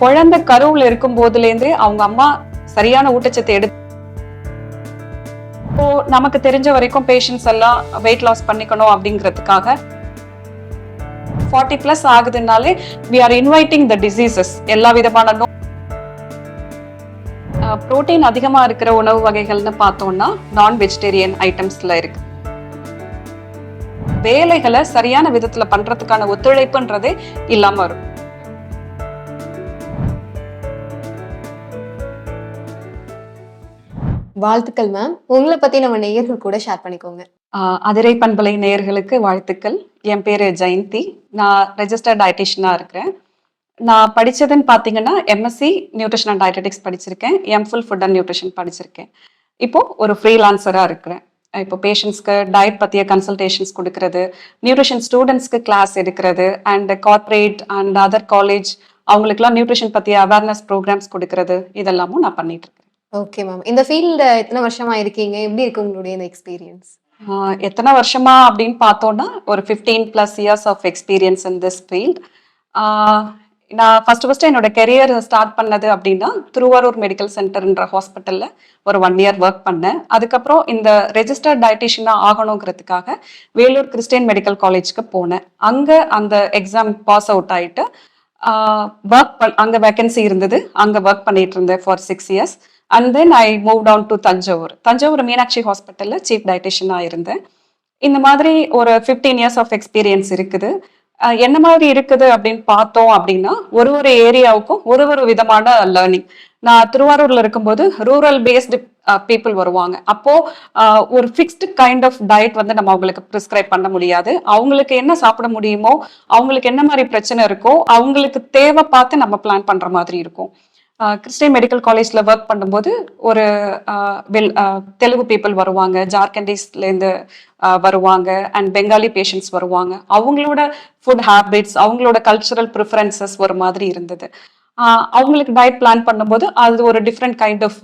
குழந்தை கருவில் இருக்கும் போதுலேருந்தே அவங்க அம்மா சரியான ஊட்டச்சத்தை எடு இப்போ நமக்கு தெரிஞ்ச வரைக்கும் பேஷண்ட்ஸ் எல்லாம் வெயிட் லாஸ் பண்ணிக்கணும் அப்படிங்கிறதுக்காக forty plus ஆகுதுனாலே we are inviting the diseases எல்லா விதமான நோய் புரோட்டீன் அதிகமாக இருக்கிற உணவு வகைகள்னு பார்த்தோம்னா நான் வெஜிடேரியன் ஐட்டம்ஸில் இருக்கு. வேலைகளை சரியான விதத்தில் பண்ணுறதுக்கான ஒத்துழைப்புன்றதே இல்லாமல் வரும். வாழ்த்துக்கள் மேம் உங்களை பத்தி நம்ம நேயர்கள் கூட ஷேர் பண்ணிக்கோங்க. அதிரை பண்பலை நேயர்களுக்கு வாழ்த்துக்கள். என் பேரு ஜெயந்தி. நான் ரெஜிஸ்டர்ட் டயட்டிஷியனா இருக்கிறேன். நான் படிச்சதுன்னு பார்த்தீங்கன்னா எம்எஸ்சி நியூட்ரிஷன் அண்ட் டயட்டடிக்ஸ் படிச்சிருக்கேன். எம்ஃபுல் ஃபுட் அண்ட் நியூட்ரிஷன் படிச்சிருக்கேன். இப்போ ஒரு ஃப்ரீலான்சரா இருக்கிறேன். இப்போ பேஷண்ட்ஸ்க்கு டயட் பற்றிய கன்சல்டேஷன்ஸ் கொடுக்கறது நியூட்ரிஷன் ஸ்டூடெண்ட்ஸ்க்கு கிளாஸ் எடுக்கிறது and corporate and other college அவங்களுக்குலாம் நியூட்ரிஷன் பற்றிய அவேர்னஸ் ப்ரோக்ராம்ஸ் கொடுக்கறது இதெல்லாமும் நான் பண்ணிட்டு இருக்கேன். ஓகே மேம் இந்த ஃபீல்ட்ல எத்தனை வருஷமா இருக்கீங்க? எப்படி இருக்கு உங்களுடைய இந்த எக்ஸ்பீரியன்ஸ் எத்தனை வருஷமா அப்படின்னு பார்த்தோம்னா ஒரு fifteen plus years of experience in this field நான் ஃபர்ஸ்ட் ஃபஸ்ட்டு என்னோட கெரியர் ஸ்டார்ட் பண்ணது அப்படின்னா திருவாரூர் மெடிக்கல் சென்டர்ன்ற ஹாஸ்பிட்டலில் ஒரு ஒன் இயர் ஒர்க் பண்ணேன். அதுக்கப்புறம் இந்த ரெஜிஸ்டர்ட் டயட்டிஷியனாக ஆகணுங்கிறதுக்காக வேலூர் கிறிஸ்டியன் மெடிக்கல் காலேஜ்க்கு போனேன். அங்கே அந்த எக்ஸாம் பாஸ் அவுட் ஆகிட்டு ஒர்க் பண் அங்கே வேக்கன்சி இருந்தது. அங்கே ஒர்க் பண்ணிகிட்டு இருந்தேன் for six years and then I move down to Thanjavur Thanjavur Meenakshi ஹாஸ்பிட்டலில் சீஃப் டயட்டிஷியனாக இருந்தேன். இந்த மாதிரி ஒரு ஃபிஃப்டீன் இயர்ஸ் ஆஃப் எக்ஸ்பீரியன்ஸ் இருக்குது. என்ன மாதிரி இருக்குது அப்படின்னு பார்த்தோம் அப்படின்னா ஒரு ஒரு ஏரியாவுக்கும் ஒரு ஒரு விதமான லேர்னிங் நான் திருவாரூர்ல இருக்கும்போது ரூரல் பேஸ்டு பீப்புள் வருவாங்க. அப்போ ஒரு ஃபிக்ஸ்டு கைண்ட் ஆஃப் டயட் வந்து நம்ம அவங்களுக்கு ப்ரிஸ்கிரைப் பண்ண முடியாது. அவங்களுக்கு என்ன சாப்பிட முடியுமோ அவங்களுக்கு என்ன மாதிரி பிரச்சனை இருக்கோ அவங்களுக்கு தேவை பார்த்து நம்ம பிளான் பண்ற மாதிரி இருக்கும். கிறிஸ்டின் மெடிக்கல் காலேஜில் ஒர்க் பண்ணும்போது ஒரு வெல் தெலுங்கு பீப்புள் வருவாங்க ஜார்க்கண்டீஸ்லேருந்து வருவாங்க அண்ட் பெங்காலி பேஷண்ட்ஸ் வருவாங்க. அவங்களோட ஃபுட் ஹேபிட்ஸ் அவங்களோட கல்ச்சுரல் ப்ரிஃபரன்சஸ் ஒரு மாதிரி இருந்தது. அவங்களுக்கு டயட் பிளான் பண்ணும்போது அது ஒரு டிஃப்ரெண்ட் கைண்ட் ஆஃப்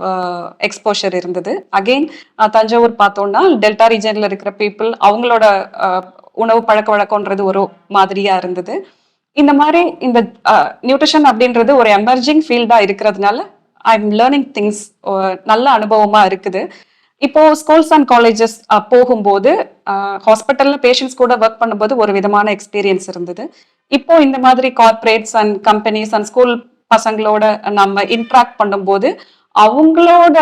எக்ஸ்போஷர் இருந்தது. அகெயின் தஞ்சாவூர் பார்த்தோம்னா டெல்டா ரீஜனில் இருக்கிற பீப்புள் அவங்களோட உணவு பழக்க வழக்கம்ன்றது ஒரு மாதிரியாக இருந்தது. இந்த மாதிரி இந்த நியூட்ரிஷன் அப்படின்றது ஒரு எமர்ஜிங் ஃபீல்டா இருக்கிறதுனால ஐ எம் லேர்னிங் திங்ஸ் நல்ல அனுபவமா இருக்குது. இப்போ ஸ்கூல்ஸ் அண்ட் காலேஜஸ் போகும்போது ஹாஸ்பிட்டல்ல பேஷண்ட்ஸ் கூட ஒர்க் பண்ணும்போது ஒரு விதமான எக்ஸ்பீரியன்ஸ் இருந்தது. இப்போ இந்த மாதிரி corporates and companies and school பசங்களோட நம்ம இன்ட்ராக்ட் பண்ணும்போது அவங்களோட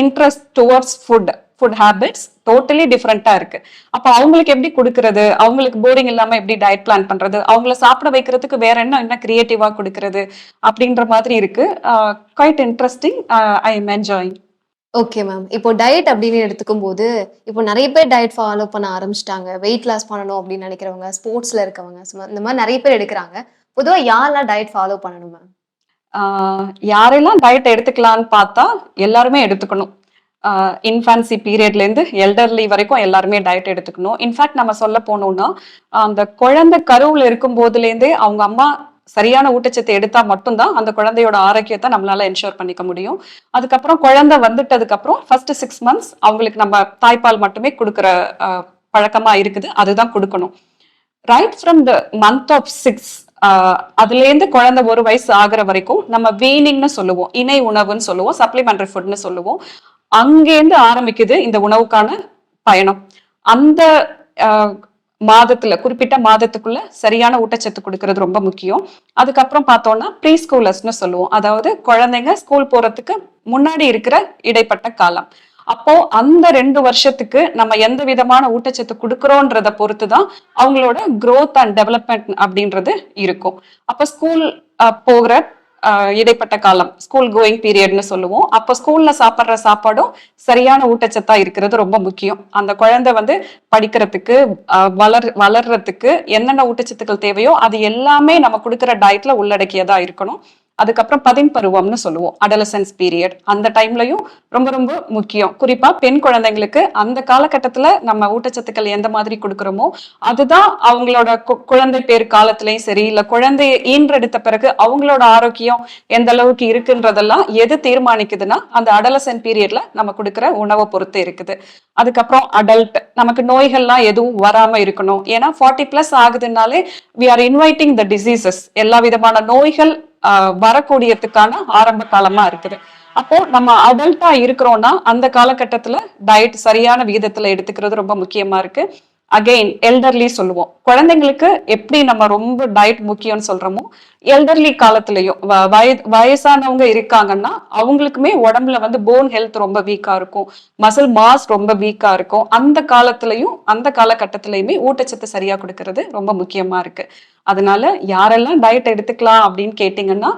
interest towards food food habits totally டிஃப்ரெண்டா இருக்கு. அப்போ அவங்களுக்கு எப்படி கொடுக்கறது? அவங்களுக்கு போரிங் இல்லாம எப்படி டயட் பிளான் பண்றது? அவங்கள சாப்பிட வைக்கிறதுக்கு வேற என்ன என்ன கிரியேட்டிவா கொடுக்கறது? அப்படின்ற மாதிரி இருக்கு. Quite interesting I am enjoying okay ma'am இப்போ டயட் அப்படின்னு எடுத்துக்கும் போது இப்போ நிறைய பேர் டயட் ஃபாலோ பண்ண ஆரம்பிச்சிட்டாங்க. வெயிட் லாஸ் பண்ணணும் அப்படின்னு நினைக்கிறவங்க ஸ்போர்ட்ஸ்ல இருக்கவங்க இந்த மாதிரி நிறைய பேர் எடுக்கிறாங்க. பொதுவா யாரெல்லாம் டயட் ஃபாலோ பண்ணணும் மேம் யாரெல்லாம் டயட் எடுத்துக்கலாம்னு பார்த்தா எல்லாருமே எடுத்துக்கணும். இன்ஃபான்சி பீரியட்லேருந்து எல்டர்லி வரைக்கும் எல்லாருமே டயட் எடுத்துக்கணும். இன்ஃபேக்ட் நம்ம சொல்ல போனோம்னா அந்த குழந்தை கருவில் இருக்கும் போதுலேருந்தே அவங்க அம்மா சரியான ஊட்டச்சத்தை எடுத்தா மட்டும்தான் அந்த குழந்தையோட ஆரோக்கியத்தை நம்மளால என்ஷோர் பண்ணிக்க முடியும். அதுக்கப்புறம் குழந்தை வந்துட்டதுக்கு அப்புறம் ஃபர்ஸ்ட் சிக்ஸ் மந்த்ஸ் அவங்களுக்கு நம்ம தாய்ப்பால் மட்டுமே கொடுக்குற பழக்கமாக பழக்கமா இருக்குது. அதுதான் கொடுக்கணும். Right from the month of six அதுலேருந்து குழந்தை ஒரு வயசு ஆகிற வரைக்கும் நம்ம வீனிங்னு சொல்லுவோம். இணை உணவுன்னு சொல்லுவோம். சப்ளிமெண்டரி ஃபுட்னு சொல்லுவோம். அங்கேருந்து ஆரம்பிக்குது இந்த உணவுக்கான பயணம். அந்த ஆஹ், மாதத்துல குறிப்பிட்ட மாதத்துக்குள்ள சரியான ஊட்டச்சத்து கொடுக்கறது ரொம்ப முக்கியம். அதுக்கப்புறம் பார்த்தோம்னா ப்ரீ ஸ்கூலர்ஸ்னு சொல்லுவோம். அதாவது குழந்தைங்க ஸ்கூல் போறதுக்கு முன்னாடி இருக்கிற இடைப்பட்ட காலம். அப்போ அந்த ரெண்டு வருஷத்துக்கு நம்ம எந்த விதமான ஊட்டச்சத்து கொடுக்குறோன்றத பொறுத்து தான் அவங்களோட க்ரோத் அண்ட் டெவலப்மெண்ட் அப்படின்றது இருக்கும். அப்போ ஸ்கூல் போகிற இடைப்பட்ட காலம் ஸ்கூல் கோயிங் பீரியட்னு சொல்லுவோம். அப்போ ஸ்கூல்ல சாப்பிட்ற சாப்பாடும் சரியான ஊட்டச்சத்தா இருக்கிறது ரொம்ப முக்கியம். அந்த குழந்தை வந்து படிக்கிறதுக்கு வளர் வளர்றதுக்கு என்னென்ன ஊட்டச்சத்துக்கள் தேவையோ அது எல்லாமே நம்ம கொடுக்குற டயட்ல உள்ளடக்கியதா இருக்கணும். அதுக்கப்புறம் பதின் பருவம்னு சொல்லுவோம் அடலசன்ஸ் பீரியட் அந்த டைம்லையும் ரொம்ப ரொம்ப முக்கியம். குறிப்பா பெண் குழந்தைங்களுக்கு அந்த காலகட்டத்துல நம்ம ஊட்டச்சத்துக்கள் எந்த மாதிரி கொடுக்குறோமோ அதுதான் அவங்களோட குழந்தை பேர் காலத்திலையும் சரி இல்ல குழந்தைய ஈன்றெடுத்த பிறகு அவங்களோட ஆரோக்கியம் எந்த அளவுக்கு இருக்குன்றதெல்லாம் எது தீர்மானிக்குதுன்னா அந்த அடலசன் பீரியட்ல நம்ம கொடுக்குற உணவை பொறுத்து இருக்குது. அதுக்கப்புறம் அடல்ட் நமக்கு நோய்கள்லாம் எதுவும் வராம இருக்கணும். ஏன்னா forty plus ஆகுதுனாலே we are inviting the diseases எல்லா விதமான நோய்கள் வரக்கூடியதுக்கான ஆரம்ப காலமா இருக்குது. அப்போ நம்ம அடல்ட்டா இருக்கிறோம்னா அந்த காலகட்டத்துல டயட் சரியான விகிதத்துல எடுத்துக்கிறது ரொம்ப முக்கியமா இருக்கு. அகெயின் எல்டர்லி சொல்லுவோம். குழந்தைங்களுக்கு எப்படி நம்ம ரொம்ப டயட் முக்கியம்னு சொல்றோமோ எல்டர்லி காலத்துலயும் வ- வய வயசானவங்க இருக்காங்கன்னா அவங்களுக்குமே உடம்புல வந்து போன் ஹெல்த் ரொம்ப வீக்கா இருக்கும். மசில் மாஸ் ரொம்ப வீக்கா இருக்கும். அந்த காலத்துலயும் அந்த காலகட்டத்திலயுமே ஊட்டச்சத்து சரியா கொடுக்கறது ரொம்ப முக்கியமா இருக்கு. அதனால யாரெல்லாம் டயட் எடுத்துக்கலாம் அப்படின்னு கேட்டீங்கன்னா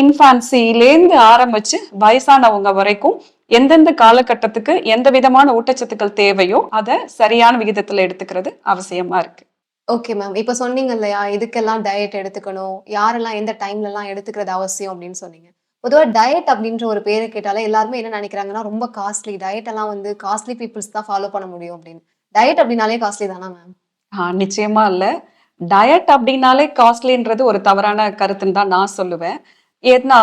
இன்ஃபான்சிலேருந்து ஆரம்பிச்சு வயசானவங்க வரைக்கும் எந்தெந்த காலகட்டத்துக்கு எந்த விதமான ஊட்டச்சத்துக்கள் தேவையோ அதை சரியான விகிதத்துல எடுத்துக்கிறது அவசியமா இருக்கு. ஓகே மேம் இப்போ சொன்னீங்க இல்லையா இதுக்கெல்லாம் டயட் எடுத்துக்கணும் யாரெல்லாம் எந்த டைம்ல எல்லாம் எடுத்துக்கிறது அவசியம் அப்படின்னு சொன்னீங்க. பொதுவா டயட் அப்படின்ற ஒரு பேரை கேட்டாலே எல்லாருமே என்ன நினைக்கிறாங்கன்னா ரொம்ப காஸ்ட்லி டயட் எல்லாம் வந்து காஸ்ட்லி பீப்புள்ஸ் தான் ஃபாலோ பண்ண முடியும் அப்படின்னு. டயட் அப்படின்னாலே காஸ்ட்லி தானா மேம் நிச்சயமா இல்ல. டயட் அப்படின்னாலே காஸ்ட்லின்றது ஒரு தவறான கருத்துன்னு தான் நான் சொல்லுவேன். ஏன்னா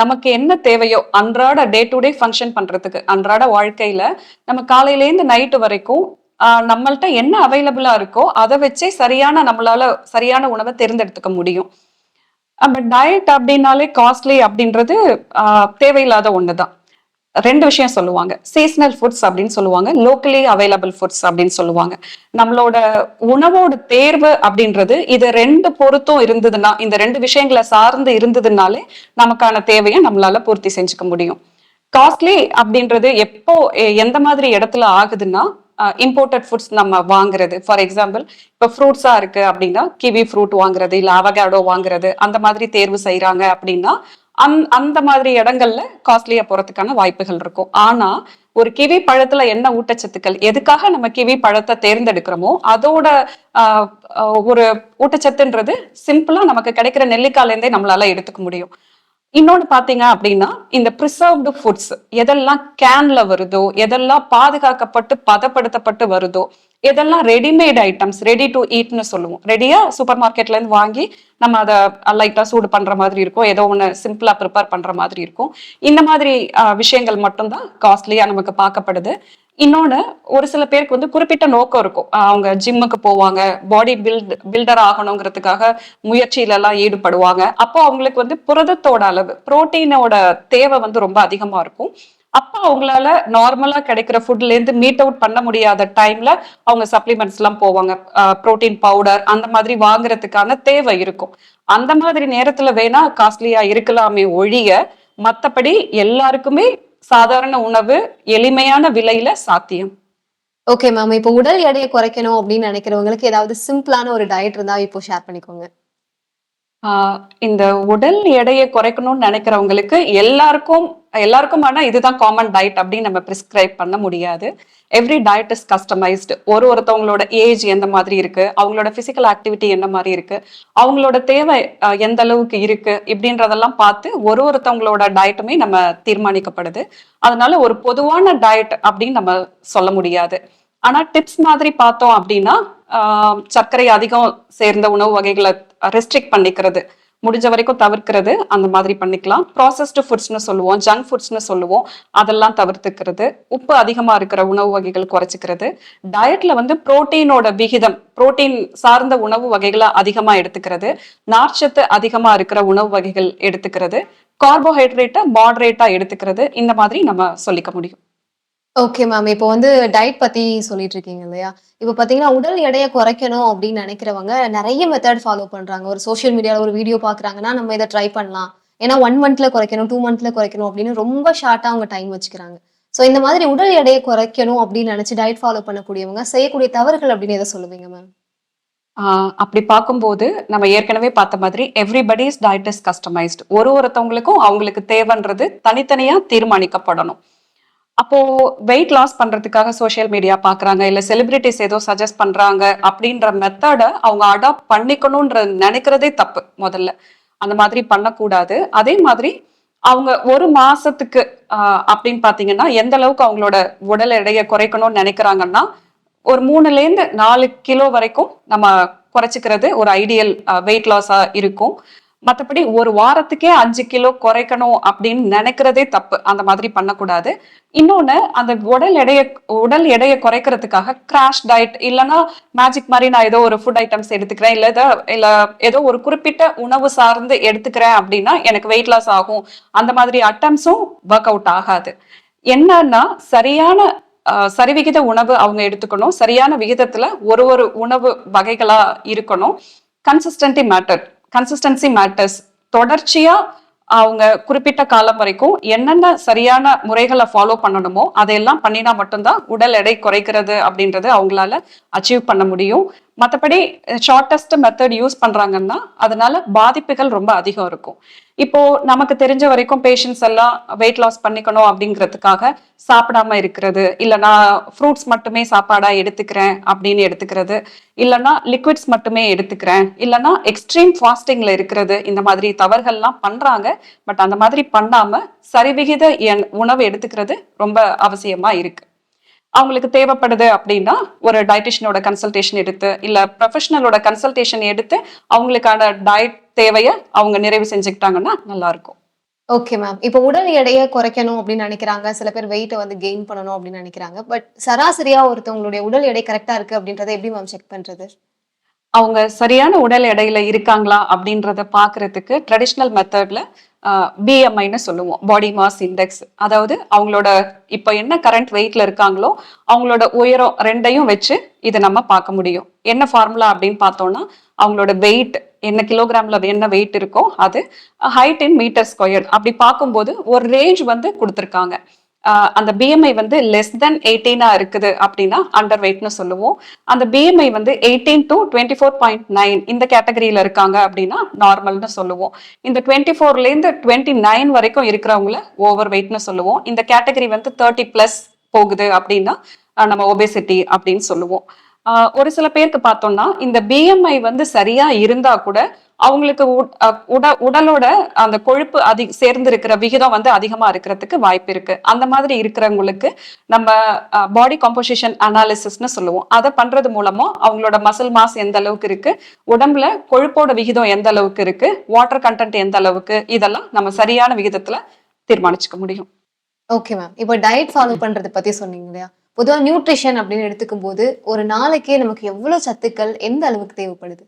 நமக்கு என்ன தேவையோ அன்றாட டே டு டே ஃபங்க்ஷன் பண்றதுக்கு அன்றாட வாழ்க்கையில நம்ம காலையிலேருந்து நைட்டு வரைக்கும் நம்மள்ட்ட என்ன அவைலபிளா இருக்கோ அதை வச்சே சரியான நம்மளால சரியான உணவை தேர்ந்தெடுத்துக்க முடியும். பட் டயட் அப்படின்னாலே காஸ்ட்லி அப்படின்றது தேவையில்லாத தேவையில்லாத ஒண்ணுதான். ரெண்டு விஷயம் சொல்லுவாங்க. சீசனல் ஃபுட்ஸ் அப்படின்னு சொல்லுவாங்க. லோக்கலி அவைலபிள் ஃபுட்ஸ் அப்படின்னு சொல்லுவாங்க. நம்மளோட உணவோட தேர்வு அப்படின்றது இது ரெண்டு பொருத்தும் இருந்ததுன்னா இந்த ரெண்டு விஷயங்களை சார்ந்து இருந்ததுனாலே நமக்கான தேவையை நம்மளால பூர்த்தி செஞ்சுக்க முடியும். காஸ்ட்லி அப்படின்றது எப்போ எந்த மாதிரி இடத்துல ஆகுதுன்னா இம்போர்ட்டட் ஃபுட்ஸ் நம்ம வாங்குறது. ஃபார் எக்ஸாம்பிள் இப்போ ஃப்ரூட்ஸா இருக்கு அப்படின்னா கிவி ஃப்ரூட் வாங்குறது இல்லை அவகாடோ வாங்குறது அந்த மாதிரி தேர்வு செய்கிறாங்க அப்படின்னா அந் அந்த மாதிரி இடங்கள்ல காஸ்ட்லியா போறதுக்கான வாய்ப்புகள் இருக்கும். ஆனா ஒரு கிவி பழத்துல என்ன ஊட்டச்சத்துக்கள் எதுக்காக நம்ம கிவி பழத்தை தேர்ந்தெடுக்கிறோமோ அதோட ஆஹ், ஒரு ஊட்டச்சத்துன்றது சிம்பிளா நமக்கு கிடைக்கிற நெல்லிக்கால இருந்தே நம்மளால எடுத்துக்க முடியும். இன்னொன்னு பார்த்தீங்க அப்படின்னா இந்த ப்ரிசர்வ்டு ஃபுட்ஸ் எதெல்லாம் கேன்ல வருதோ எதெல்லாம் பாதுகாக்கப்பட்டு பதப்படுத்தப்பட்டு வருதோ எதெல்லாம் ரெடிமேட் ஐட்டம்ஸ் ரெடி டு ஈட்னு சொல்லுவோம். ரெடியாக சூப்பர் மார்க்கெட்ல இருந்து வாங்கி நம்ம அதை லைட்டாக சூடு பண்ணுற மாதிரி இருக்கும். ஏதோ ஒன்று சிம்பிளாக ப்ரிப்பேர் பண்ணுற மாதிரி இருக்கும். இந்த மாதிரி விஷயங்கள் மட்டும்தான் காஸ்ட்லியாக நமக்கு பார்க்கப்படுது. இன்னொன்று ஒரு சில பேருக்கு வந்து குறிப்பிட்ட நோக்கம் இருக்கும். அவங்க ஜிம்முக்கு போவாங்க பாடி பில்ட் பில்டர் ஆகணுங்கிறதுக்காக முயற்சியிலலாம் ஈடுபடுவாங்க. அப்போ அவங்களுக்கு வந்து புரதத்தோட அளவு புரோட்டீனோட தேவை வந்து ரொம்ப அதிகமாக இருக்கும். அப்போ அவங்களால நார்மலா கிடைக்கிற ஃபுட்லேருந்து மீட் அவுட் பண்ண முடியாத டைம்ல அவங்க சப்ளிமெண்ட்ஸ் எல்லாம் போவாங்க. புரோட்டீன் பவுடர் அந்த மாதிரி வாங்குறதுக்கான தேவை இருக்கும். அந்த மாதிரி நேரத்துல வேணா காஸ்ட்லியா இருக்கலாமே ஒழிய மத்தபடி எல்லாருக்குமே சாதாரண உணவு எளிமையான விலையில சாத்தியம். ஓகே மேம் இப்போ உடல் எடையை குறைக்கணும் அப்படின்னு நினைக்கிறவங்களுக்கு ஏதாவது சிம்பிளான ஒரு டயட் இருந்தா இப்போ ஷேர் பண்ணிக்கோங்க. இந்த உடல் எடையை குறைக்கணும்னு நினைக்கிறவங்களுக்கு எல்லாருக்கும் எல்லாருக்கும் ஆனால் இதுதான் காமன் டயட் அப்படின்னு நம்ம ப்ரிஸ்கிரைப் பண்ண முடியாது. எவ்ரி டயட் இஸ் கஸ்டமைஸ்டு ஒரு ஒருத்தவங்களோட ஏஜ் எந்த மாதிரி இருக்கு அவங்களோட பிசிக்கல் ஆக்டிவிட்டி என்ன மாதிரி இருக்கு அவங்களோட தேவை எந்த அளவுக்கு இருக்கு இப்படின்றதெல்லாம் பார்த்து ஒரு ஒருத்தவங்களோட டயட்டுமே நம்ம தீர்மானிக்கப்படுது. அதனால ஒரு பொதுவான டயட் அப்படின்னு நம்ம சொல்ல முடியாது. ஆனால் டிப்ஸ் மாதிரி பார்த்தோம் அப்படின்னா சர்க்கரை அதிகம் சேர்ந்த உணவு வகைகளை ரெஸ்ட்ரிக்ட் பண்ணிக்கிறது. முடிஞ்ச வரைக்கும் தவிர்க்கிறது. அந்த மாதிரி பண்ணிக்கலாம். ப்ராசஸ்டு ஃபுட்ஸ்னு சொல்லுவோம். ஜங்க் ஃபுட்ஸ்னு சொல்லுவோம். அதெல்லாம் தவிர்த்துக்கிறது. உப்பு அதிகமாக இருக்கிற உணவு வகைகள் குறைச்சிக்கிறது. டயட்ல வந்து புரோட்டீனோட விகிதம் புரோட்டீன் சார்ந்த உணவு வகைகளை அதிகமாக எடுத்துக்கிறது. நார்ச்சத்து அதிகமாக இருக்கிற உணவு வகைகள் எடுத்துக்கிறது. கார்போஹைட்ரேட்டை மாடரேட்டாக எடுத்துக்கிறது. இந்த மாதிரி நம்ம சொல்லிக்க முடியும். ஓகே மேம் இப்போ வந்து டயட் பத்தி சொல்லிட்டு இருக்கீங்க இல்லையா? இப்போ பாத்தீங்கன்னா உடல் எடையை குறைக்கணும் அப்படின்னு நினைக்கிறவங்க நிறைய மெத்தட் ஃபாலோ பண்றாங்க. ஒரு சோஷியல் மீடியால ஒரு வீடியோ பாக்குறாங்கன்னா நம்ம இதை ட்ரை பண்ணலாம். ஏன்னா ஒன் மந்த்ல குறைக்கணும் டூ மந்த்ல குறைக்கணும் அப்படின்னு ரொம்ப ஷார்ட்டா அவங்க டைம் வச்சுக்கிறாங்க. ஸோ இந்த மாதிரி உடல் எடையை குறைக்கணும் அப்படின்னு நினைச்சு டயட் ஃபாலோ பண்ணக்கூடியவங்க செய்யக்கூடிய தவறுகள் அப்படின்னு எதை சொல்லுவீங்க மேம் அப்படி பார்க்கும்போது நம்ம ஏற்கனவே பார்த்த மாதிரி எவ்ரிபடிஸ் டயட் இஸ் கஸ்டமைஸ்டு ஒரு ஒருத்தவங்களுக்கும் அவங்களுக்கு தேவைன்றது தனித்தனியா தீர்மானிக்கப்படணும். அப்போ வெயிட் லாஸ் பண்றதுக்காக சோஷியல் மீடியா பாக்குறாங்க இல்ல செலிபிரிட்டிஸ் ஏதோ சஜஸ்ட் பண்றாங்க அப்படின்ற மெத்தடை அவங்க அடாப்ட் பண்ணிக்கணும்ன்ற நினைக்கிறதே தப்பு முதல்ல. அந்த மாதிரி பண்ணக்கூடாது. அதே மாதிரி அவங்க ஒரு மாசத்துக்கு அப்படின்னு பாத்தீங்கன்னா எந்த அளவுக்கு அவங்களோட உடல் எடையை குறைக்கணும்னு நினைக்கிறாங்கன்னா ஒரு மூணுல இருந்து நாலு கிலோ வரைக்கும் நம்ம குறைச்சிக்கிறது ஒரு ஐடியல் வெயிட் லாஸா இருக்கும். மற்றபடி ஒரு வாரத்துக்கே அஞ்சு கிலோ குறைக்கணும் அப்படின்னு நினைக்கிறதே தப்பு. அந்த மாதிரி பண்ணக்கூடாது. இன்னொன்று அந்த உடல் எடையை உடல் எடையை குறைக்கிறதுக்காக கிராஷ் டயட் இல்லைன்னா மேஜிக் மாதிரி நான் ஏதோ ஒரு ஃபுட் ஐட்டம்ஸ் எடுத்துக்கிறேன். இல்லை ஏதோ இல்லை ஏதோ ஒரு குறிப்பிட்ட உணவு சார்ந்து எடுத்துக்கிறேன் அப்படின்னா எனக்கு வெயிட் லாஸ் ஆகும். அந்த மாதிரி அட்டம்ஸும் ஒர்க் அவுட் ஆகாது. என்னன்னா சரியான சரிவிகித உணவு அவங்க எடுத்துக்கணும். சரியான விகிதத்துல ஒரு ஒரு உணவு வகைகளா இருக்கணும். கன்சிஸ்டன்டி மேட்டர் கன்சிஸ்டன்சி மேட்டர்ஸ் தொடர்ச்சியா அவங்க குறிப்பிட்ட காலம் வரைக்கும் என்னென்ன சரியான முறைகளை ஃபாலோ பண்ணணுமோ அதையெல்லாம் பண்ணினா மட்டும்தான் உடல் எடை குறைக்கிறது அப்படின்றது அவங்களால அச்சீவ் பண்ண முடியும். மற்றபடி ஷார்ட்டஸ்ட் மெத்தட் யூஸ் பண்றாங்கன்னா அதனால பாதிப்புகள் ரொம்ப அதிகம் இருக்கும். இப்போ நமக்கு தெரிஞ்ச வரைக்கும் பேஷண்ட்ஸ் எல்லாம் வெயிட் லாஸ் பண்ணிக்கணும் அப்படிங்கிறதுக்காக சாப்பிடாம இருக்கிறது. இல்லைனா ஃப்ரூட்ஸ் மட்டுமே சாப்பாடா எடுத்துக்கிறேன் அப்படின்னு எடுத்துக்கிறது. இல்லைன்னா லிக்விட்ஸ் மட்டுமே எடுத்துக்கிறேன். இல்லைன்னா எக்ஸ்ட்ரீம் ஃபாஸ்டிங்ல இருக்கிறது. இந்த மாதிரி தவறுகள்லாம் பண்றாங்க. பட் அந்த மாதிரி பண்ணாம சரிவிகித உணவு எடுத்துக்கிறது ரொம்ப அவசியமா இருக்கு. அவங்களுக்கு தேவைப்படுது அப்படின்னா ஒரு டயட்டிஷியனோட கன்சல்டேஷன் எடுத்து இல்ல ப்ரொஃபஷனலோட கன்சல்டேஷன் எடுத்து அவங்களுக்கான டயட் தேவையை அவங்க நிறைவு செஞ்சுக்கிட்டாங்கன்னா நல்லா இருக்கும் ஓகே மேம் இப்போ உடல் எடையை குறைக்கணும் அப்படின்னு நினைக்கிறாங்க. சில பேர் வெயிட்டை வந்து கெயின் பண்ணணும் அப்படின்னு நினைக்கிறாங்க. பட் சராசரியா ஒருத்தவங்களுடைய உடல் எடை கரெக்டா இருக்கு அப்படின்றத எப்படி மேம் செக் பண்றது? அவங்க சரியான உடல் எடையில இருக்காங்களா அப்படின்றத பாக்குறதுக்கு ட்ரெடிஷ்னல் மெத்தட்ல பிஎம்ஐன்னு சொல்லுவோம். பாடி மாஸ் இண்டெக்ஸ் அதாவது அவங்களோட இப்போ என்ன கரண்ட் வெயிட்ல இருக்காங்களோ அவங்களோட உயரம் ரெண்டையும் வச்சு இதை நம்ம பார்க்க முடியும். என்ன ஃபார்முலா அப்படின்னு பார்த்தோம்னா அவங்களோட வெயிட் என்ன கிலோகிராம்ல என்ன வெயிட் இருக்கோ அது ஹைட் இன் மீட்டர் ஸ்கொயர் அப்படி பார்க்கும்போது ஒரு ரேஞ்ச் வந்து கொடுத்துருக்காங்க. அந்த பிஎம்ஐ வந்து லெஸ் தென் எயிட்டீனா இருக்குது அப்படின்னா அண்டர் வெயிட்னு சொல்லுவோம். அந்த பிஎம்ஐ வந்து eighteen to twenty four point nine இந்த கேட்டகரியில இருக்காங்க அப்படின்னா நார்மல்னு சொல்லுவோம். இந்த டுவெண்ட்டி ஃபோர்லேருந்து டுவெண்ட்டி நைன் வரைக்கும் இருக்கிறவங்கள ஓவர் வெயிட்னு சொல்லுவோம். இந்த கேட்டகரி வந்து தேர்ட்டி ப்ளஸ் போகுது அப்படின்னா நம்ம ஒபேசிட்டி அப்படின்னு சொல்லுவோம். ஒரு சில பேருக்கு பார்த்தோம்னா இந்த பிஎம்ஐ வந்து சரியா இருந்தா கூட அவங்களுக்கு உட உடலோட அந்த கொழுப்பு அதிக சேர்ந்திருக்கிற விகிதம் வந்து அதிகமா இருக்கிறதுக்கு வாய்ப்பு இருக்கு. அந்த மாதிரி இருக்கிறவங்களுக்கு நம்ம பாடி காம்போசிஷன் அனாலிசிஸ்னு சொல்லுவோம். அதை பண்றது மூலமா அவங்களோட மசில் மாஸ் எந்த அளவுக்கு இருக்கு உடம்புல கொழுப்போட விகிதம் எந்த அளவுக்கு இருக்கு வாட்டர் கண்டென்ட் எந்த அளவுக்கு இதெல்லாம் நம்ம சரியான விகிதத்துல தீர்மானிச்சுக்க முடியும். ஓகே மேம் இப்போ டயட் ஃபாலோ பண்றது பத்தி சொன்னீங்க இல்லையா? பொதுவாக நியூட்ரிஷன் அப்படின்னு எடுத்துக்கும் போது ஒரு நாளைக்கே நமக்கு எவ்வளவு சத்துக்கள் எந்த அளவுக்கு தேவைப்படுது?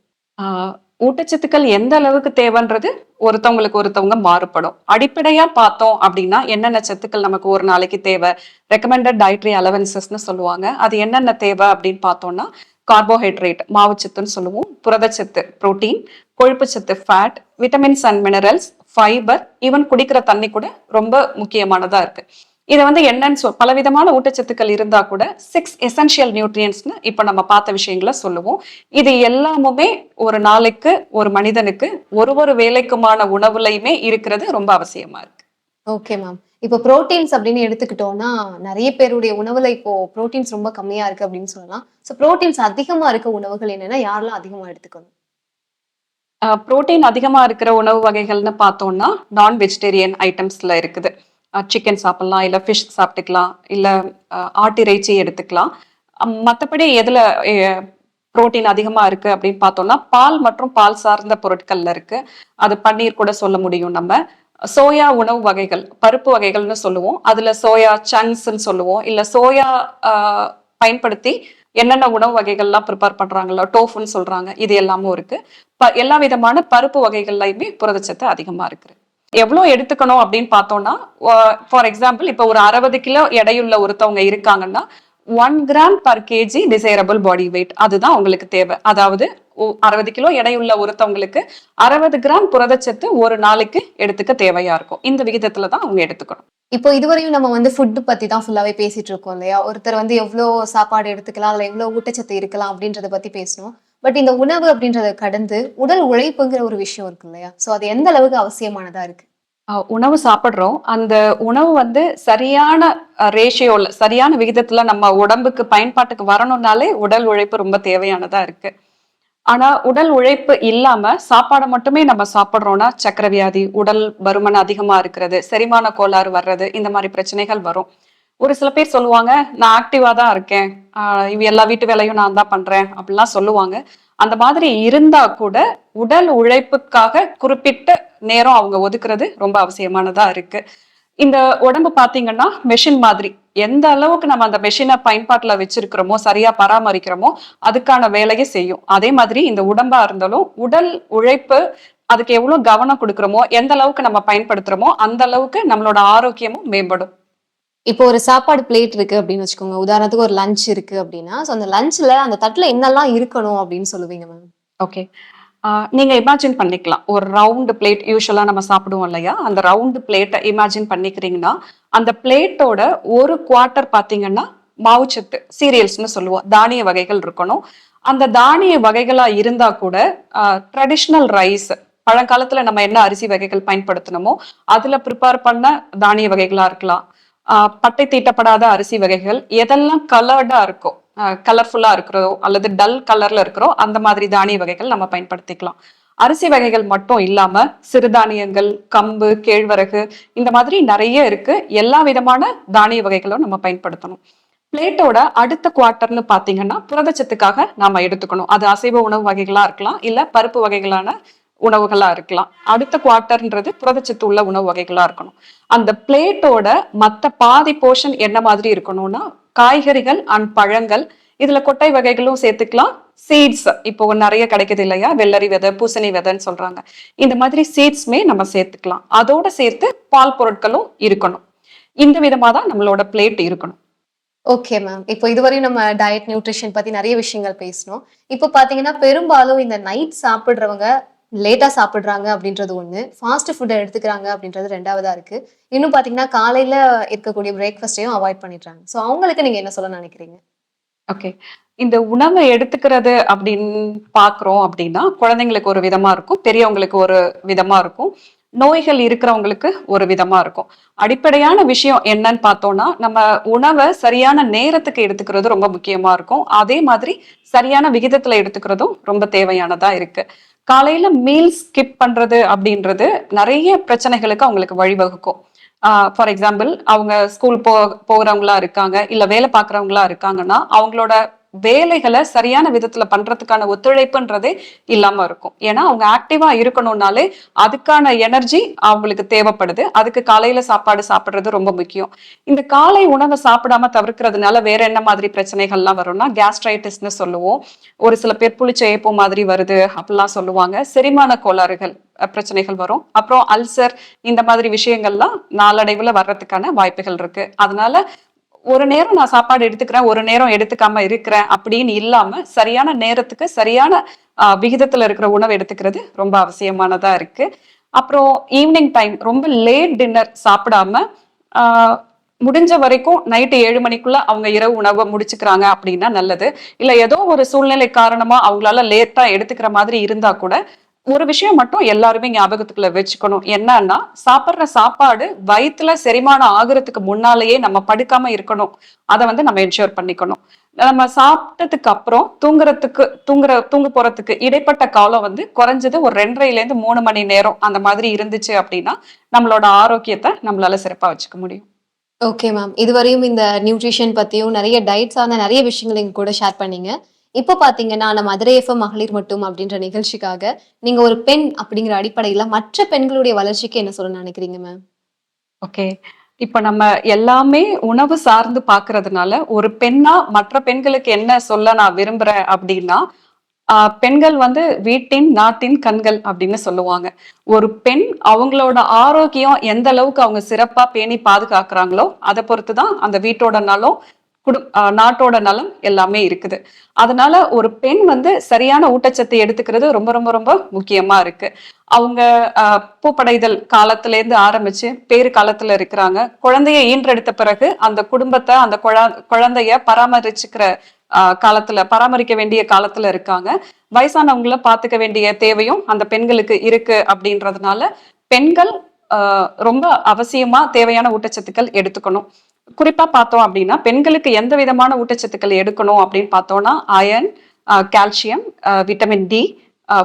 ஊட்டச்சத்துக்கள் எந்த அளவுக்கு தேவைன்றது ஒருத்தவங்களுக்கு ஒருத்தவங்க மாறுபடும். அடிப்படையா பார்த்தோம் அப்படின்னா என்னென்ன சத்துக்கள் நமக்கு ஒரு நாளைக்கு தேவை? ரெக்கமெண்டட் டயட்ரி அலவன்சஸ்னு சொல்லுவாங்க. அது என்னென்ன தேவை அப்படின்னு பார்த்தோம்னா கார்போஹைட்ரேட் மாவுச்சத்துன்னு சொல்லுவோம். புரதச்சத்து protein கொழுப்புச்சத்து fat vitamins and minerals fibre even குடிக்கிற தண்ணி கூட ரொம்ப முக்கியமானதா இருக்கு. இதை வந்து என்னன்னு சொல் பலவிதமான ஊட்டச்சத்துக்கள் இருந்தா கூட சிக்ஸ் எசென்ஷியல் நியூட்ரியன்ஸ்னு இப்போ நம்ம பார்த்த விஷயங்களை சொல்லுவோம். இது எல்லாமுமே ஒரு நாளைக்கு ஒரு மனிதனுக்கு ஒரு ஒரு வேலைக்குமான உணவுலையுமே இருக்கிறது ரொம்ப அவசியமா இருக்கு. ஓகே மேம் இப்போ புரோட்டீன்ஸ் அப்படின்னு எடுத்துக்கிட்டோம்னா நிறைய பேருடைய உணவுல இப்போ புரோட்டீன்ஸ் ரொம்ப கம்மியா இருக்கு அப்படின்னு சொல்லலாம். ஸோ புரோட்டீன்ஸ் அதிகமா இருக்க உணவுகள் என்னன்னா யாரெல்லாம் அதிகமா எடுத்துக்கணும்? புரோட்டீன் அதிகமா இருக்கிற உணவு வகைகள்னு பார்த்தோம்னா நான் வெஜிடேரியன் ஐட்டம்ஸ்ல இருக்குது. சிக்கன் சாப்பிடலாம் இல்லை ஃபிஷ் சாப்பிட்டுக்கலாம் இல்லை ஆட்டு ஆட்டிறைச்சி எடுத்துக்கலாம். மற்றபடி எதில் புரோட்டீன் அதிகமாக இருக்குது அப்படின்னு பார்த்தோம்னா பால் மற்றும் பால் சார்ந்த பொருட்களில் இருக்குது அது பன்னீர் கூட சொல்ல முடியும் நம்ம. சோயா உணவு வகைகள் பருப்பு வகைகள்னு சொல்லுவோம். அதில் சோயா சங்ஸ்ன்னு சொல்லுவோம். இல்லை சோயா பயன்படுத்தி என்னென்ன உணவு வகைகள்லாம் ப்ரிப்பேர் பண்ணுறாங்களோ டோஃபுன்னு சொல்கிறாங்க இது எல்லாமும் இருக்குது ப- எல்லா விதமான பருப்பு வகைகள்லையுமே புரதச்சத்து அதிகமாக இருக்குது எவ்வளோ எடுத்துக்கணும் அப்படின்னு பார்த்தோம்னா ஃபார் எக்ஸாம்பிள் இப்போ ஒரு அறுபது கிலோ எடையுள்ள ஒருத்தவங்க இருக்காங்கன்னா one gram per kg desirable body weight அதுதான் உங்களுக்கு தேவை. அதாவது அறுபது கிலோ எடையுள்ள ஒருத்தவங்களுக்கு அறுபது கிராம் புரதச்சத்து ஒரு நாளைக்கு எடுத்துக்க தேவையா இருக்கும். இந்த விகிதத்துல தான் அவங்க எடுத்துக்கணும். இப்போ இதுவரையும் நம்ம வந்து ஃபுட்டு பத்தி தான் ஃபுல்லாவே பேசிட்டு இருக்கோம் இல்லையா? ஒருத்தர் வந்து எவ்வளோ சாப்பாடு எடுத்துக்கலாம் அதில் எவ்வளோ ஊட்டச்சத்து இருக்கலாம் அப்படின்றத பத்தி பேசணும். பட் இந்த உணவு அப்படின்றத கடந்து உடல் உழைப்புங்கிற ஒரு விஷயம் இருக்கு இல்லையா? ஸோ அது எந்த அளவுக்கு அவசியமானதா இருக்கு? உணவு சாப்பிட்றோம். அந்த உணவு வந்து சரியான ரேஷியோல சரியான விகிதத்துல நம்ம உடம்புக்கு பயன்பாட்டுக்கு வரணும்னாலே உடல் உழைப்பு ரொம்ப தேவையானதா இருக்கு. ஆனா உடல் உழைப்பு இல்லாம சாப்பாடை மட்டுமே நம்ம சாப்பிட்றோம்னா சக்கரவியாதி உடல் பருமன் அதிகமா இருக்கிறது செரிமான கோளாறு வர்றது இந்த மாதிரி பிரச்சனைகள் வரும். ஒரு சில பேர் சொல்லுவாங்க நான் ஆக்டிவா தான் இருக்கேன். இவ எல்லா வீட்டு வேலையும் நான் தான் பண்றேன். அப்படிலாம் சொல்லுவாங்க. அந்த மாதிரி இருந்தா கூட உடல் உழைப்புக்காக குறிப்பிட்ட நேரம் அவங்க ஒதுக்குறது ரொம்ப அவசியமானதா இருக்கு. இந்த உடம்பு பாத்தீங்கன்னா மெஷின் மாதிரி. எந்த அளவுக்கு நம்ம அந்த மெஷினை பயன்பாட்டுல வச்சிருக்கிறோமோ சரியா பராமரிக்கிறோமோ அதுக்கான வேலையை செய்யும். அதே மாதிரி இந்த உடம்பா இருந்தாலும் உடல் உழைப்பு அதுக்கு எவ்வளவு கவனம் கொடுக்குறோமோ எந்த அளவுக்கு நம்ம பயன்படுத்துறோமோ அந்த அளவுக்கு நம்மளோட ஆரோக்கியமும் மேம்படும். இப்போ ஒரு சாப்பாடு பிளேட் இருக்கு அப்படின்னு வச்சுக்கோங்க. உதாரணத்துக்கு ஒரு லஞ்ச் இருக்கு அப்படின்னா ஸோ அந்த லஞ்ச்ல அந்த தட்டுல என்னெல்லாம் இருக்கணும் அப்படின்னு சொல்லுவீங்க மேம் ஓகே நீங்க இமேஜின் பண்ணிக்கலாம். ஒரு ரவுண்டு பிளேட் யூஸ்வலா நம்ம சாப்பிடுவோம் இல்லையா? அந்த ரவுண்டு பிளேட்டை இமேஜின் பண்ணிக்கிறீங்கன்னா அந்த பிளேட்டோட ஒரு குவார்ட்டர் பாத்தீங்கன்னா மாவுச்சத்து சீரியல்ஸ்னு சொல்லுவோம். தானிய வகைகள் இருக்கணும். அந்த தானிய வகைகளா இருந்தா கூட ட்ரெடிஷ்னல் ரைஸ் பழங்காலத்துல நம்ம என்ன அரிசி வகைகள் பயன்படுத்தினோமோ அதுல ப்ரிப்பேர் பண்ண தானிய வகைகளா இருக்கலாம். பட்டை தீட்டப்படாத அரிசி வகைகள் எதெல்லாம் கலர்டா இருக்கோ கலர்ஃபுல்லா இருக்கிறதோ அல்லது டல் கலர்ல இருக்கிறோ அந்த மாதிரி தானிய வகைகள் நம்ம பயன்படுத்திக்கலாம். அரிசி வகைகள் மட்டும் இல்லாம சிறுதானியங்கள் கம்பு கேழ்வரகு இந்த மாதிரி நிறைய இருக்கு. எல்லா விதமான தானிய வகைகளும் நம்ம பயன்படுத்தணும். பிளேட்டோட அடுத்த குவார்ட்டர்னு பாத்தீங்கன்னா புரதச்சத்துக்காக நாம எடுத்துக்கணும். அது அசைவ உணவு வகைகளா இருக்கலாம் இல்ல பருப்பு வகைகளான உணவுகளா இருக்கலாம். அடுத்த குவார்ட்டர்ன்றது புரதச்சத்து உள்ள உணவு வகைகளா இருக்கணும். அந்த பிளேட்டோட மற்ற பாதி போர்ஷன் என்ன மாதிரி இருக்கணும்னா காய்கறிகள் அண்ட் பழங்கள் இதுல கொட்டை வகைகளும் சேர்த்துக்கலாம். சீட்ஸ் இப்போ நிறைய கிடைக்குது இல்லையா? வெள்ளரி விதை பூசணி விதைன்னு சொல்றாங்க. இந்த மாதிரி சீட்ஸ்மே நம்ம சேர்த்துக்கலாம். அதோட சேர்த்து பால் பொருட்களும் இருக்கணும். இந்த விதமா தான் நம்மளோட பிளேட் இருக்கணும். ஓகே மேம் இப்போ இதுவரையும் நம்ம டயட் நியூட்ரிஷன் பத்தி நிறைய விஷயங்கள் பேசணும் இப்போ பாத்தீங்கன்னா பெரும்பாலும் இந்த நைட் சாப்பிடுறவங்க லேட்டாக சாப்பிட்றாங்க அப்படின்றது ஒன்று ஃபாஸ்ட் ஃபுட்டை எடுத்துக்கிறாங்க அப்படின்றது ரெண்டாவதாக இருக்குது இன்னும் பார்த்தீங்கன்னா காலையில் இருக்கக்கூடிய பிரேக்ஃபாஸ்ட்டையும் அவாய்ட் பண்ணிடுறாங்க. ஸோ அவங்களுக்கு நீங்கள் என்ன சொல்ல நினைக்கிறீங்க? ஓகே இந்த உணவை எடுத்துக்கிறது அப்படின்னு பார்க்குறோம் அப்படின்னா குழந்தைங்களுக்கு ஒரு விதமாக இருக்கும் பெரியவங்களுக்கு ஒரு விதமாக இருக்கும் நோய்கள் இருக்கிறவங்களுக்கு ஒரு விதமா இருக்கும். அடிப்படையான விஷயம் என்னன்னு பார்த்தோம்னா நம்ம உணவை சரியான நேரத்துக்கு எடுத்துக்கிறது ரொம்ப முக்கியமா இருக்கும். அதே மாதிரி சரியான விகிதத்துல எடுத்துக்கிறதும் ரொம்ப தேவையானதா இருக்கு. காலையில மீல் ஸ்கிப் பண்றது அப்படின்றது நிறைய பிரச்சனைகளுக்கு அவங்களுக்கு வழிவகுக்கும். ஃபார் எக்ஸாம்பிள் அவங்க ஸ்கூல் போ போகிறவங்களா இருக்காங்க இல்லை வேலை பார்க்குறவங்களா இருக்காங்கன்னா அவங்களோட வேலைகளை சரியான விதத்துல பண்றதுக்கான ஒத்துழைப்புன்றதே இல்லாம இருக்கும். ஏன்னா அவங்க ஆக்டிவா இருக்கணும்னாலே அதுக்கான எனர்ஜி அவங்களுக்கு தேவைப்படுது. அதுக்கு காலையில சாப்பாடு சாப்பிடுறது ரொம்ப முக்கியம். இந்த காலை உணவை சாப்பிடாம தவிர்க்கிறதுனால வேற என்ன மாதிரி பிரச்சனைகள்லாம் வரும்னா கேஸ்ட்ரைட்டிஸ்னு சொல்லுவோம். ஒரு சில பேர் புளிச்ச ஏப்போ மாதிரி வருது அப்படிலாம் சொல்லுவாங்க. செரிமான கோளாறுகள் பிரச்சனைகள் வரும். அப்புறம் அல்சர் இந்த மாதிரி விஷயங்கள்லாம் நாளடைவுல வர்றதுக்கான வாய்ப்புகள் இருக்கு. அதனால ஒரு நேரம் நான் சாப்பாடு எடுத்துக்கிறேன் ஒரு நேரம் எடுத்துக்காம இருக்கிறேன் அப்படின்னு இல்லாம சரியான நேரத்துக்கு சரியான விகிதத்துல இருக்கிற உணவு எடுத்துக்கிறது ரொம்ப அவசியமானதா இருக்கு. அப்புறம் ஈவினிங் டைம் ரொம்ப லேட் டின்னர் சாப்பிடாம முடிஞ்ச வரைக்கும் நைட்டு ஏழு மணிக்குள்ள அவங்க இரவு உணவை முடிச்சுக்கிறாங்க அப்படின்னா நல்லது. இல்லை ஏதோ ஒரு சூழ்நிலை காரணமா அவங்களால லேட்டா எடுத்துக்கிற மாதிரி இருந்தா கூட ஒரு விஷயம் மட்டும் எல்லாருமே ஞாபகத்துக்குள்ள வச்சுக்கணும். என்னன்னா சாப்பிட்ற சாப்பாடு வயிற்றுல செரிமானம் ஆகுறதுக்கு முன்னாலேயே நம்ம படுக்காம இருக்கணும். அதை வந்து நம்ம என்ஷூர் பண்ணிக்கணும். நம்ம சாப்பிட்டதுக்கு அப்புறம் தூங்குறதுக்கு தூங்குற தூங்க போறதுக்கு இடைப்பட்ட காலம் வந்து குறைஞ்சது ஒரு ரெண்டரைல இருந்து மூணு மணி நேரம் அந்த மாதிரி இருந்துச்சு அப்படின்னா நம்மளோட ஆரோக்கியத்தை நம்மளால சிறப்பா வச்சுக்க முடியும். ஓகே மேம் இதுவரையும் இந்த நியூட்ரிஷன் பத்தியும் நிறைய டயட் சார்ந்த நிறைய விஷயங்கள் எங்க கூட ஷேர் பண்ணீங்க. இப்போ பாத்தீங்கன்னா நம்ம மதுரை எஃப்எம் மகளிர் மட்டும் அப்படின்ற நிகழ்ச்சிக்காக நீங்க ஒரு பெண் அப்படிங்கிற அடிப்படையில மற்ற பெண்களுடைய வளர்ச்சிக்கு என்ன சொல்ல நினைக்கிறீங்க மேம் ஓகே. இப்போ நம்ம எல்லாமே உணவு சார்ந்து பார்க்கறதுனால ஒரு பெண்ணா மற்ற பெண்களுக்கு என்ன சொல்ல நான் விரும்புறேன் அப்படின்னா பெண்கள் வந்து வீட்டின் நாட்டின் கண்கள் அப்படின்னு சொல்லுவாங்க. ஒரு பெண் அவங்களோட ஆரோக்கியம் எந்த அளவுக்கு அவங்க சிறப்பா பேணி பாதுகாக்கிறாங்களோ அதை பொறுத்து தான் அந்த வீட்டோட நலம் குடும் நாட்டோட நலம் எல்லாமே இருக்குது. அதனால ஒரு பெண் வந்து சரியான ஊட்டச்சத்தை எடுத்துக்கிறது ரொம்ப ரொம்ப ரொம்ப முக்கியமா இருக்கு. அவங்க பூப்படைதல் காலத்துல இருந்து ஆரம்பிச்சு பேறு காலத்துல இருக்கிறாங்க. குழந்தைய ஈன்றெடுத்த பிறகு அந்த குடும்பத்தை அந்த குழந்தைய பராமரிச்சுக்கிற காலத்துல பராமரிக்க வேண்டிய காலத்துல இருக்காங்க. வயசானவங்கள பாத்துக்க வேண்டிய தேவையும் அந்த பெண்களுக்கு இருக்கு அப்படின்றதுனால பெண்கள் ரொம்ப அவசியமா தேவையான ஊட்டச்சத்துக்கள் எடுத்துக்கணும். குறிப்பா பார்த்தோம் அப்படின்னா பெண்களுக்கு எந்த விதமான ஊட்டச்சத்துக்கள் எடுக்கணும் அப்படின்னு பார்த்தோம்னா iron calcium vitamin D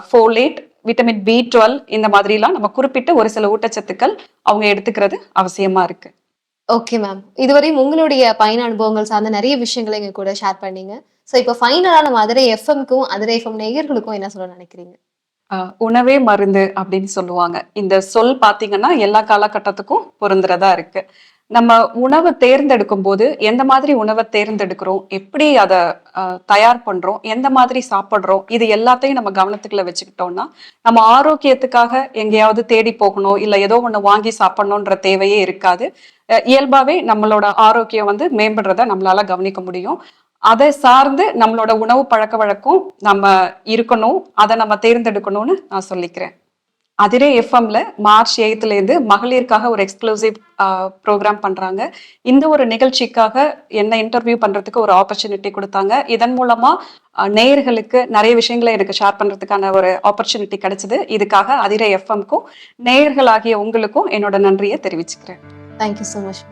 folate vitamin B twelve இந்த மாதிரிலாம் நம்ம குறிப்பிட்டு ஒரு சில ஊட்டச்சத்துக்கள் அவங்க எடுத்துக்கிறது அவசியமா இருக்கு. ஓகே மேம் இதுவரையும் உங்களுடைய பயண அனுபவங்கள் சார்ந்த நிறைய விஷயங்களை எங்க கூட ஷேர் பண்ணீங்க. ஸோ இப்போ ஃபைனலாக நம்ம அதிரை எஃப்எம்க்கும் அதிரை எஃப்எம் நேயர்களுக்கும் என்ன சொல்ல நினைக்கிறீங்க? உணவே மருந்து அப்படின்னு சொல்லுவாங்க. இந்த சொல் பாத்தீங்கன்னா எல்லா காலகட்டத்துக்கும் பொருந்துறதா இருக்கு. நம்ம உணவு தேர்ந்தெடுக்கும் போது எந்த மாதிரி உணவை தேர்ந்தெடுக்கிறோம்? எப்படி அதை தயார் பண்றோம்? எந்த மாதிரி சாப்பிட்றோம்? இது எல்லாத்தையும் நம்ம கவனத்துக்குள்ள வச்சுக்கிட்டோம்னா நம்ம ஆரோக்கியத்துக்காக எங்கேயாவது தேடி போகணும் இல்ல ஏதோ ஒண்ணு வாங்கி சாப்பிடணுன்ற தேவையே இருக்காது. இயல்பாகவே இயல்பாவே நம்மளோட ஆரோக்கியம் வந்து மேம்படுறத நம்மளால கவனிக்க முடியும். அதை சார்ந்து நம்மளோட உணவு பழக்க வழக்கம் நம்ம இருக்கணும். அதை நம்ம தேர்ந்தெடுக்கணும்னு நான் சொல்லிக்கிறேன். அதிரே எஃப்எம்ல மார்ச் எயித்துலேருந்து மகளிருக்காக ஒரு எக்ஸ்க்ளூசிவ் ப்ரோக்ராம் பண்றாங்க. இந்த ஒரு நிகழ்ச்சிக்காக என்ன இன்டர்வியூ பண்றதுக்கு ஒரு ஆப்பர்ச்சுனிட்டி கொடுத்தாங்க. இதன் மூலமா நேயர்களுக்கு நிறைய விஷயங்களை எனக்கு ஷேர் பண்றதுக்கான ஒரு ஆப்பர்ச்சுனிட்டி கிடைச்சது. இதுக்காக அதிரே எஃப்எம்க்கும் நேயர்களாகிய உங்களுக்கும் என்னோட நன்றியை தெரிவிச்சுக்கிறேன். Thank you so much